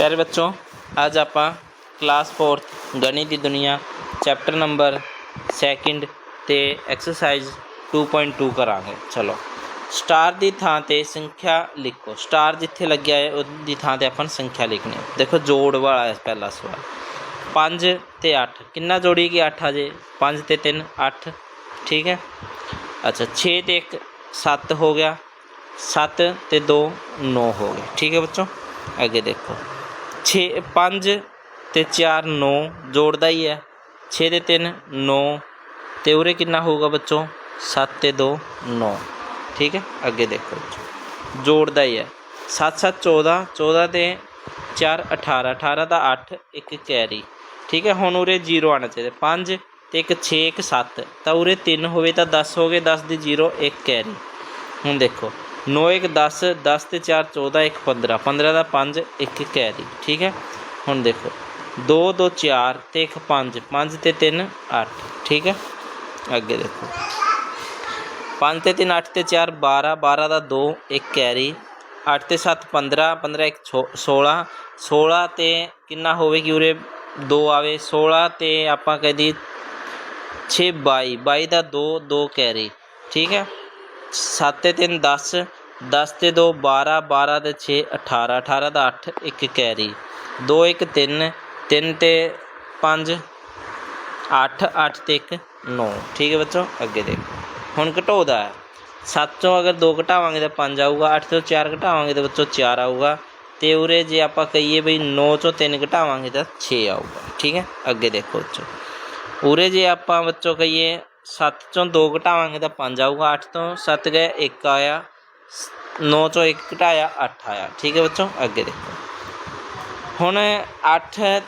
ਪਿਆਰੇ ਬੱਚੋ ਅੱਜ ਆਪਾਂ ਕਲਾਸ 4 ਗਣਿਤ ਦੀ ਦੁਨੀਆ ਚੈਪਟਰ ਨੰਬਰ ਸੈਕਿੰਡ ਤੇ ਐਕਸਰਸਾਈਜ਼ 2.2 ਕਰਾਂਗੇ ਚਲੋ ਸਟਾਰ ਦੀ ਥਾਂ ਤੇ ਸੰਖਿਆ ਲਿਖੋ ਸਟਾਰ ਜਿੱਥੇ ਲੱਗਿਆ ਹੈ ਉਹਦੀ ਥਾਂ ਤੇ ਆਪਾਂ ਨੂੰ ਸੰਖਿਆ ਲਿਖਣੀ ਹੈ ਦੇਖੋ ਜੋੜ ਵਾਲਾ ਹੈ ਪਹਿਲਾ ਸਵਾਲ 5 ਤੇ 8 ਕਿੰਨਾ ਜੋੜੀ ਕਿ 8 ਆ ਜੇ 5 ਤੇ 3 8 ਠੀਕ ਹੈ ਅੱਛਾ 6 ਤੇ 1 7 ਹੋ ਗਿਆ 7 ਤੇ 2 9 ਹੋ ਗਿਆ ਠੀਕ ਹੈ ਬੱਚੋ ਅੱਗੇ ਦੇਖੋ 6 5 ਤੇ 4 9 ਜੋੜਦਾ ਹੀ ਹੈ। 6 ਤੇ 3 9 ਤੇ ਉਰੇ ਕਿੰਨਾ ਹੋਊਗਾ ਬੱਚੋ? 7 ਤੇ 2 9 ਠੀਕ ਹੈ? ਅੱਗੇ ਦੇਖੋ ਬੱਚੋ। ਜੋੜਦਾ ਹੀ ਹੈ। 7 7 14 14 ਤੇ 4 18 18 ਦਾ 8 ਇੱਕ ਕੈਰੀ। ਠੀਕ ਹੈ? ਹੁਣ ਉਰੇ 0 ਆਣਾ ਚਾਹੀਦਾ। 5 ਤੇ ਇੱਕ 6 ਇੱਕ 7 ਤਾਂ ਉਰੇ 3 ਹੋਵੇ ਤਾਂ 10 ਹੋ ਗਏ। 10 ਦੀ 0 ਇੱਕ ਕੈਰੀ। ਹੁਣ ਦੇਖੋ। 9 ਇੱਕ 10 10 ਤੇ 4 14 ਇੱਕ 15 15 ਦਾ 5 ਇੱਕ ਕੈਰੀ। ਠੀਕ ਹੈ? ਹੁਣ ਦੇਖੋ। 2 2 4 ਤੇ ਇੱਕ 5 5 ਤੇ 3 8 ਠੀਕ ਹੈ? ਅੱਗੇ ਦੇਖੋ। 5 ਤੇ 3 8 ਤੇ 4 12 12 ਦਾ 2 ਇੱਕ ਕੈਰੀ। 8 ਤੇ 7 15 15 ਇੱਕ 16 16 ਤੇ ਕਿੰਨਾ ਹੋਵੇ ਕਿ ਉਰੇ? 2 ਆਵੇ। 16 ਤੇ ਆਪਾਂ ਕਹਦੀ 6 22 22 ਦਾ 2 2 ਕੈਰੀ। ਠੀਕ ਹੈ? सत्त तीन दस दस से दो बारह बारह तो छे अठारह अठारह तो अठ एक कैरी। दो एक तीन तीन तो पाँच अठ अठ तो एक नौ। ठीक है बच्चों अगे देखो। हूँ घटोदा है सत्त चो अगर दो घटावे तो पाँच आऊगा अठ तो चार घटावे तो बच्चों चार आऊगा। तो उरे जे आप कही बी नौ चो तीन घटावे तो छे आऊगा। ठीक है अगे देखो बच्चों। उरे जे आप बच्चों कही 7 ਚੋਂ 2 ਘਟਾਵਾਂਗੇ ਤਾਂ 5 ਆਊਗਾ 8 ਤੋਂ 7 ਗਏ 1 ਆਇਆ 9 ਚੋਂ 1 ਘਟਾਇਆ 8 ਆਇਆ। ਠੀਕ ਹੈ ਬੱਚੋ, ਅੱਗੇ ਦੇਖੋ। ਹੁਣ 8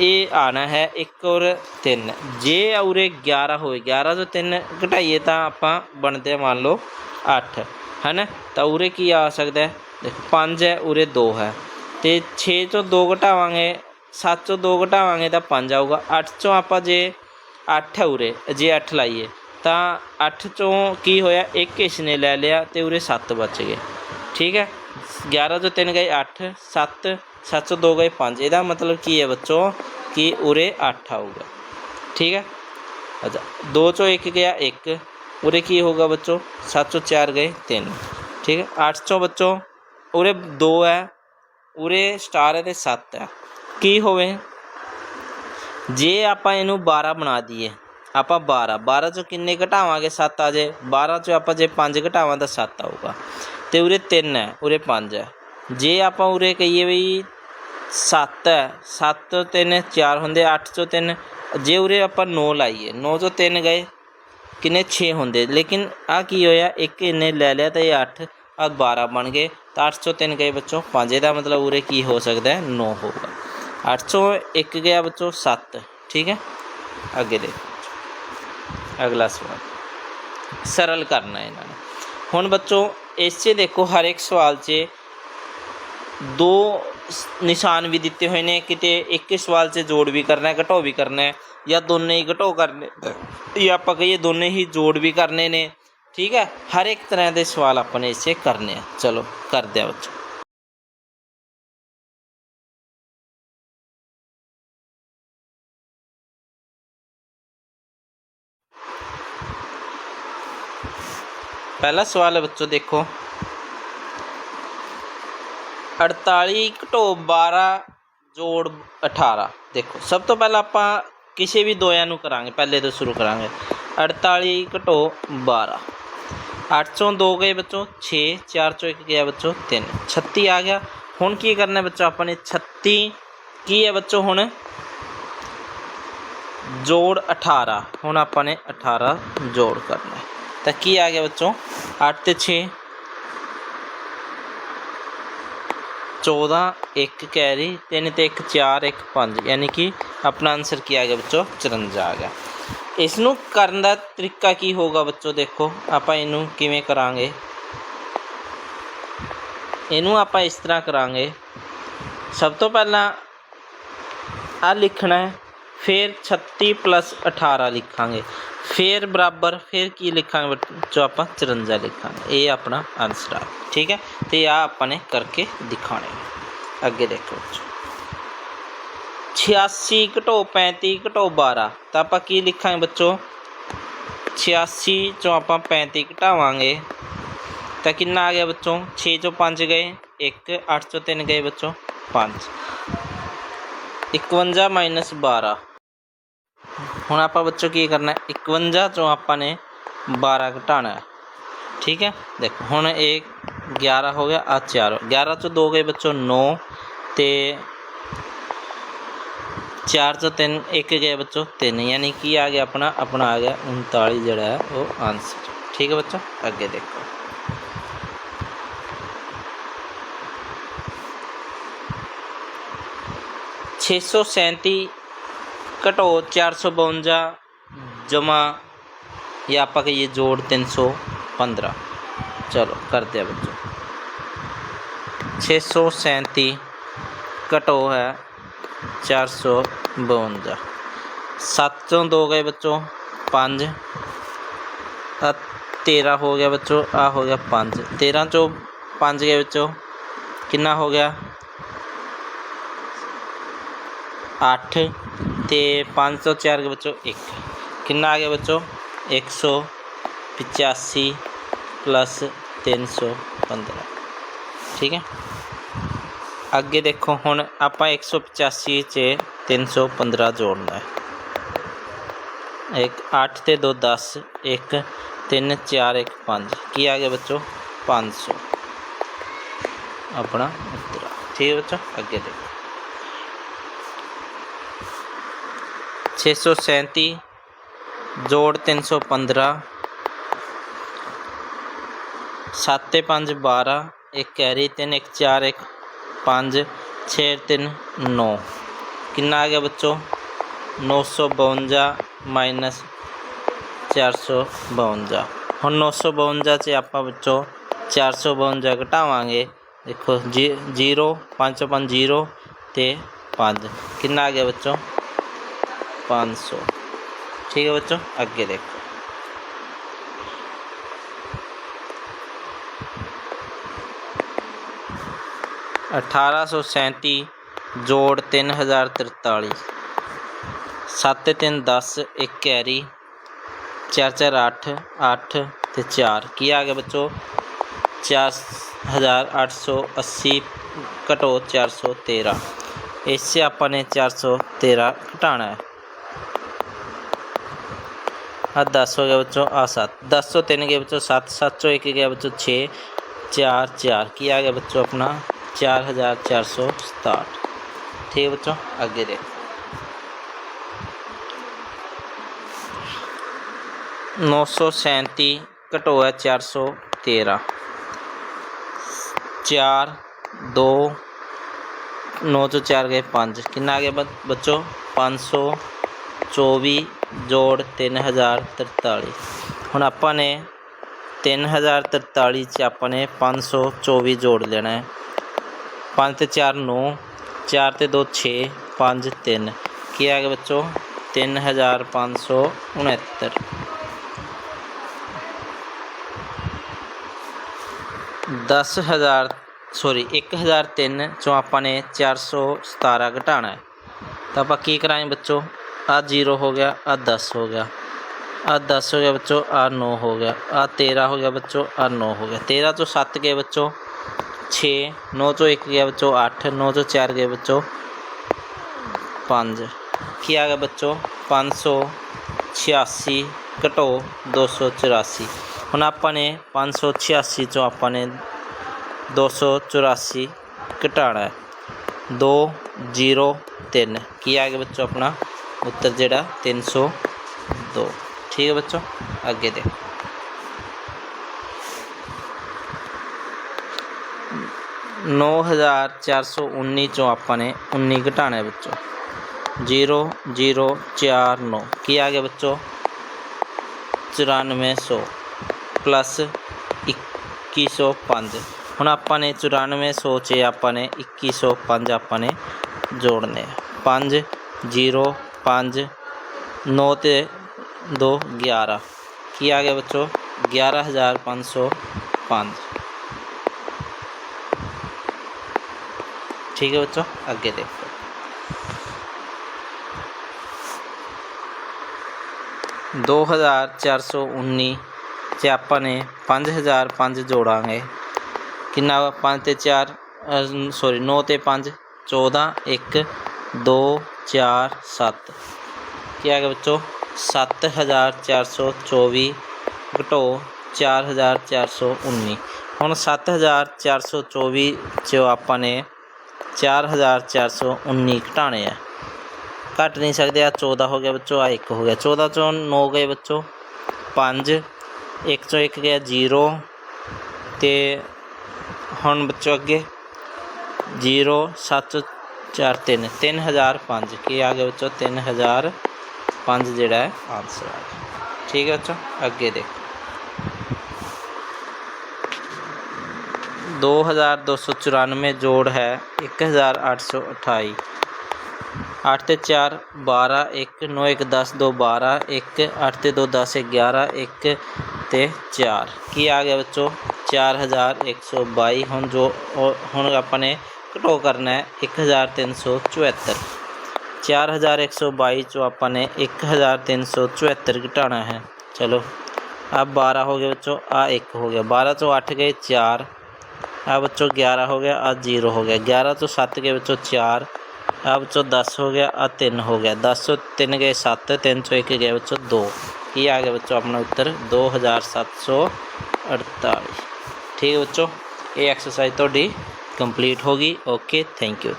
ਇਹ ਆਣਾ ਹੈ 1 ਔਰ 3 ਜੇ ਉਰੇ 11 ਹੋਏ 11 ਤੋਂ 3 ਘਟਾਈਏ ਤਾਂ ਆਪਾਂ ਬਣਦੇ ਮੰਨ ਲਓ 8 ਹੈਨਾ? ਤਾਂ ਉਰੇ ਕੀ ਆ ਸਕਦਾ ਹੈ? ਦੇਖੋ 5 ਹੈ, ਉਰੇ 2 ਹੈ। ਤੇ 6 ਚੋਂ 2 ਘਟਾਵਾਂਗੇ 7 ਚੋਂ 2 ਘਟਾਵਾਂਗੇ ਤਾਂ 5 ਆਊਗਾ। 8 ਚੋਂ ਆਪਾਂ ਜੇ 8 ਹੈ ਉਰੇ ਜੇ 8 ਲਾਈਏ। ਤਾਂ 8 ਚੋਂ ਕੀ ਹੋਇਆ? ਇੱਕ ਇਸ ਨੇ ਲੈ ਲਿਆ ਤੇ ਉਰੇ 7 ਬਚ ਗਏ। ਠੀਕ ਹੈ? 11 ਤੋਂ 3 ਗਏ 8 7 7 ਤੋਂ 2 ਗਏ 5 ਇਹਦਾ ਮਤਲਬ ਕੀ ਹੈ ਬੱਚੋ? ਕਿ ਉਰੇ 8 ਆਊਗਾ। ਠੀਕ ਹੈ? ਅੱਛਾ 2 ਚੋਂ 1 ਗਿਆ 1 ਉਰੇ ਕੀ ਹੋਗਾ ਬੱਚੋ? 7 ਚੋਂ 4 ਗਏ 3 ਠੀਕ ਹੈ? 8 ਚੋਂ ਬੱਚੋ, ਉਰੇ 2 ਹੈ। ਉਰੇ ਸਟਾਰ ਹੈ ਤੇ 7 ਹੈ। ਕੀ ਹੋਵੇ? ਜੇ ਆਪਾਂ ਇਹਨੂੰ 12 ਬਣਾ ਦਈਏ, ਆਪਾਂ 12 12 ਚੋਂ ਕਿੰਨੇ ਘਟਾਵਾਂਗੇ 7 ਆ ਜੇ? 12 ਚੋਂ ਆਪਾਂ ਜੇ 5 ਘਟਾਵਾਂ ਤਾਂ 7 ਆਊਗਾ। ਤੇ ਉਰੇ 3 ਹੈ, ਉਰੇ 5 ਹੈ। ਜੇ ਆਪਾਂ ਉਰੇ ਕਹੀਏ ਵੀ 7 ਹੈ 7 ਤੋਂ 3 4 ਹੁੰਦੇ 8 ਤੋਂ 3 ਜੇ ਉਰੇ ਆਪਾਂ 9 ਲਾਈਏ 9 ਚੋਂ 3 ਗਏ, ਕਿੰਨੇ? 6 ਹੁੰਦੇ। ਲੇਕਿਨ ਆ ਕੀ ਹੋਇਆ? ਇੱਕ ਇਹਨੇ ਲੈ ਲਿਆ ਤਾਂ ਇਹ 8 ਆ 12 ਬਣ ਗਏ। ਤਾਂ 8 ਤੋਂ 3 ਗਏ ਬੱਚੋ। 5 ਇਹਦਾ ਮਤਲਬ ਉਰੇ ਕੀ ਹੋ ਸਕਦਾ ਹੈ? 9 ਹੋਊਗਾ। अठ सौ एक गया बच्चों सत्त ठीक है? अगे देखो। अगला सवाल। सरल करना इन्होंने। हूँ बच्चों इस देखो हर एक सवाल से दो निशान भी दिते हुए ने कि एक ही सवाल से जोड़ भी करना है घटाओ भी करना है, या दोनों ही घटो करने, या आप कही दोनों ही जोड़ भी करने ने। ठीक है? हर एक तरह के सवाल अपने इसे करने हैं। चलो, कर दिया बच्चों। ਆ ਚਲੋ ਕਰਦੇ ਆ ਬੱਚੋ ਪਹਿਲਾ ਸਵਾਲ ਹੈ ਬੱਚੋ ਦੇਖੋ 48 ਘਟੋ 12 ਜੋੜ 18 ਦੇਖੋ ਸਭ ਤੋਂ ਪਹਿਲਾਂ ਆਪਾਂ ਕਿਸੇ ਵੀ ਦੋਆਂ ਨੂੰ ਕਰਾਂਗੇ ਪਹਿਲੇ ਤੋਂ ਸ਼ੁਰੂ ਕਰਾਂਗੇ 48 ਘਟੋ 12 8 ਚੋਂ 2 ਗਏ ਬੱਚੋ 6 4 ਚੋਂ 1 ਗਿਆ ਬੱਚੋ 3 36 ਆ ਗਿਆ ਹੁਣ ਕੀ ਕਰਨਾ ਹੈ ਬੱਚੋ ਆਪਾਂ ਨੇ 36 ਕੀ ਹੈ ਬੱਚੋ ਹੁਣ ਜੋੜ 18 ਹੁਣ ਆਪਾਂ ਨੇ 18 ਜੋੜ ਕਰਨਾ ਹੈ ਤਾਂ ਕੀ ਆ ਗਿਆ ਬੱਚੋ? 8 ਤੇ 6 14 1 ਕੈਰੀ 3 ਤੇ 1 4 1 5 ਯਾਨੀ ਕਿ ਆਪਣਾ ਆਨਸਰ ਕੀ ਆ ਗਿਆ ਬੱਚੋ? 54 ਆ ਗਿਆ। ਇਸ ਨੂੰ ਕਰਨ ਦਾ ਤਰੀਕਾ ਕੀ ਹੋਗਾ ਬੱਚੋ? ਦੇਖੋ, ਆਪਾਂ ਇਹਨੂੰ ਕਿਵੇਂ ਕਰਾਂਗੇ? ਇਹਨੂੰ ਆਪਾਂ ਇਸ ਤਰ੍ਹਾਂ ਕਰਾਂਗੇ। ਸਭ ਤੋਂ ਪਹਿਲਾਂ ਆ ਲਿਖਣਾ ਹੈ, ਫਿਰ 36 ਪਲੱਸ 18 ਲਿਖਾਂਗੇ। ਫਿਰ ਬਰਾਬਰ ਫਿਰ ਕੀ ਲਿਖਾਂਗੇ ਬੱਚੋ ਆਪਾਂ 54 ਲਿਖਾਂਗੇ ਇਹ ਆਪਣਾ ਆਨਸਰ ਆ ਠੀਕ ਹੈ ਤੇ ਆ ਆਪਾਂ ਨੇ ਕਰਕੇ ਦਿਖਾਣੇ ਅੱਗੇ ਦੇਖੋ ਬੱਚੋ 86 ਘਟੋ 35 ਘਟੋ 12 ਤਾਂ ਆਪਾਂ ਕੀ ਲਿਖਾਂਗੇ ਬੱਚੋ 86 ਚੋਂ ਆਪਾਂ 35 ਘਟਾਵਾਂਗੇ ਤਾਂ ਕਿੰਨਾ ਆ ਗਿਆ ਬੱਚੋ 6 ਚੋਂ 5 ਗਏ 1 8 ਚੋਂ 3 ਗਏ ਬੱਚੋ 5 51 हूँ आप बच्चों की करना है? इकवंजा चो आप ने बारह घटाना है। ठीक है? देखो हूँ एक ग्यारह हो गया आ चार ग्यारह चो दो गए बच्चों, नौ तो चार चो तीन, एक गए बच्चों, तीन। यानी कि आ गया अपना अपना आ गया उनताली जड़ा है, वो आंसर। ठीक है बच्चों? अगे देखो। छे सौ सैंती कटो चार सौ बवंजा जमा, ये आप ये जोड़ तीन सौ पंद्रह। चलो, कर दिया बच्चों। छः सौ सैंती कटो है चार सौ बवंजा। सात सौ दो गए बच्चों, पाँच। तेरह हो गया बच्चों, आ हो गया पाँच। तेरह चो पाँच गए बच्चों कि हो गया? ਅੱਠ ਅਤੇ ਪੰਜ ਸੌ ਚਾਰ ਗਏ ਬੱਚੋ ਇੱਕ। ਕਿੰਨਾ ਆ ਗਿਆ ਬੱਚੋ? 185 ਪਲੱਸ 315 ਠੀਕ ਹੈ? ਅੱਗੇ ਦੇਖੋ, ਹੁਣ ਆਪਾਂ 185 ਚ 315 ਜੋੜਨਾ ਹੈ। ਇੱਕ 8 ਤੇ 2 10 1 3 4 1 5 ਕੀ ਆ ਗਿਆ ਬੱਚੋ? 500 ਆਪਣਾ ਉੱਤਰ। ਠੀਕ ਹੈ ਬੱਚੋ? ਅੱਗੇ ਦੇਖੋ। छः सौ सैंती जोड़ तीन सौ पंद्रह सत्त पाँच बारह, एक कैरी, तीन एक चार, एक पाँच छः तीन नौ। कि आ गया बच्चों? नौ सौ बवंजा माइनस चार सौ बवंजा हम नौ सौ बवंजा से आप बच्चों चार सौ बवंजा घटावे देखो जी, ज़ीरो, पाँच पाँच ज़ीरो तो पाँच। कि आ गया बच्चों? ਬੱਚੋ 500 ठीक है बच्चों, आगे देखो। अठारह सौ सैंती जोड़ तीन हज़ार तरताली सत्त तीन दस, एक कैरी। चार चार अठ अठ ते चार। की आ गया बच्चों? चार हज़ार अठ सौ अस्सी घटो चार सौ तेरह। इससे आपने चार सौ तेरह घटाना है। आ दस हो गया बच्चों, आ सात। दस सौ तीन गया बच्चों, सात सात सौ एक गया बच्चों, छः, चार चार। की आ गया बच्चों अपना? चार हज़ार चार सौ सताहठ ठीक है बच्चों, आगे देखो। नौ सौ सैंती घटो है चार सौ तेरह। चार, दो, नौ सौ चार गए, पाँच। कितना आ गया बच- बच्चों? पाँच सौ ਚੌਵੀ ਜੋੜ 3043 ਹੁਣ ਆਪਾਂ ਨੇ 3043 ਚ ਆਪਾਂ ਨੇ 524 ਜੋੜ ਲੈਣਾ ਹੈ। 5 ਤੇ 4 9 4 ਤੇ 2 6 5 3 ਕੀ ਆ ਗਿਆ ਬੱਚੋ? 3569 10000 ਸੌਰੀ 1003 ਚੋਂ ਆਪਾਂ ਨੇ 417 ਘਟਾਣਾ ਤਾਂ ਆਪਾਂ ਕੀ ਕਰਾਂਗੇ ਬੱਚੋ? आ ज़ीरो हो गया आ दस हो गया। आ दस हो गया बच्चों आ नौ हो गया। आ तेरह हो गया बच्चों आ नौ हो गया। तेरह चो सत्त गए बच्चों, छे, नौ चो एक गया बच्चों अठ नौ चो चार गए बच्चों, पाँच। की आ गया बच्चों? पाँच सौ छियासी घटो दो सौ चौरासी। हूँ आपने पाँच सौ छियासी चो आपने दो सौ चौरासी घटाना है। दो, ज़ीरो, तीन। की आ गया बच्चों अपना? ਉੱਤਰ ਜਿਹੜਾ 302 ਠੀਕ ਹੈ ਬੱਚੋ, ਅੱਗੇ ਦੇ ਨੌ ਹਜ਼ਾਰ ਚਾਰ ਸੌ ਉੱਨੀ ਚੋਂ ਆਪਾਂ ਨੇ 19 ਘਟਾਣਾ ਹੈ ਬੱਚੋ। 0049 ਕੀ ਆ ਗਿਆ ਬੱਚੋ? 9400 ਪਲੱਸ 2105 ਹੁਣ ਆਪਾਂ ਨੇ 9400 ਚ ਆਪਾਂ ਨੇ 2105 ਆਪਾਂ ਨੇ ਜੋੜਨੇ 5 0 पाँच, नौ ते दो ग्यारह। किया गया बच्चों? ग्यारह हज़ार पाँच सौ पाँच। ठीक है बच्चों, आगे देखो। दो हज़ार चार सौ उन्नीस से आपने पाँच हज़ार पाँच जोड़ा कि पाँच चार सॉरी, नौ ते पाँच, चौदह, एक, दो चार सात क्या आएगा बच्चों सात हज़ार चार सौ चौबी घटो चार हज़ार चार सौ उन्नीस हूँ सत्त हज़ार चार सौ चौबी चो आप ने चार हज़ार चार सौ उन्नीस घटाने हैं घट नहीं सकते आ चौदह हो गया बच्चों आ एक हो गया चौदह चो नौ गए बच्चों ਪੰਜ 101 ਗਿਆ 0 ਤੇ ਹੁਣ ਬੱਚੋ ਅੱਗੇ 0 7 4 3 3005 ਕੀ ਆ ਗਿਆ ਬੱਚੋ? 3005 ਜਿਹੜਾ ਹੈ ਆਨਸਰ ਆ ਗਿਆ। ਠੀਕ ਹੈ ਬੱਚੋ? ਅੱਗੇ ਦੇਖੋ। 2294 ਜੋੜ ਹੈ 1828 8 ਤੇ 4 12 1 9 1 10 2 12 1 8 ਤੇ 2 10 11 1 ਤੇ 4 ਕੀ ਆ ਗਿਆ ਬੱਚੋ? 4122 ਹੁਣ ਜੋ, ਉਹ- ਹੁਣ ਆਪਾਂ ਨੇ ड्रॉ करना है, एक हज़ार तीन सौ चौहत्तर। चार हज़ार एक सौ बाईस जो अपन ने एक हज़ार तीन सौ चौहत्तर घटाना है। चलो, अब बारह हो गया बच्चों, आ एक हो गया। बारह तो अठ गए, चार। आ बच्चों, ग्यारह हो गया, आ ज़ीरो हो गया। ग्यारह तो चो सत्त गए बच्चों, चार। आ बच्चों, दस हो गया, आ तीन हो गया। दस सौ तीन गए सत्त तीन सौ एक गए बच्चों, दो। ये आ गया बच्चों अपना उत्तर, दो हज़ार सत्त सौ अड़तालीस। ठीक है बच्चों, ये एक्सरसाइज तो कंप्लीट होगी। Okay thank you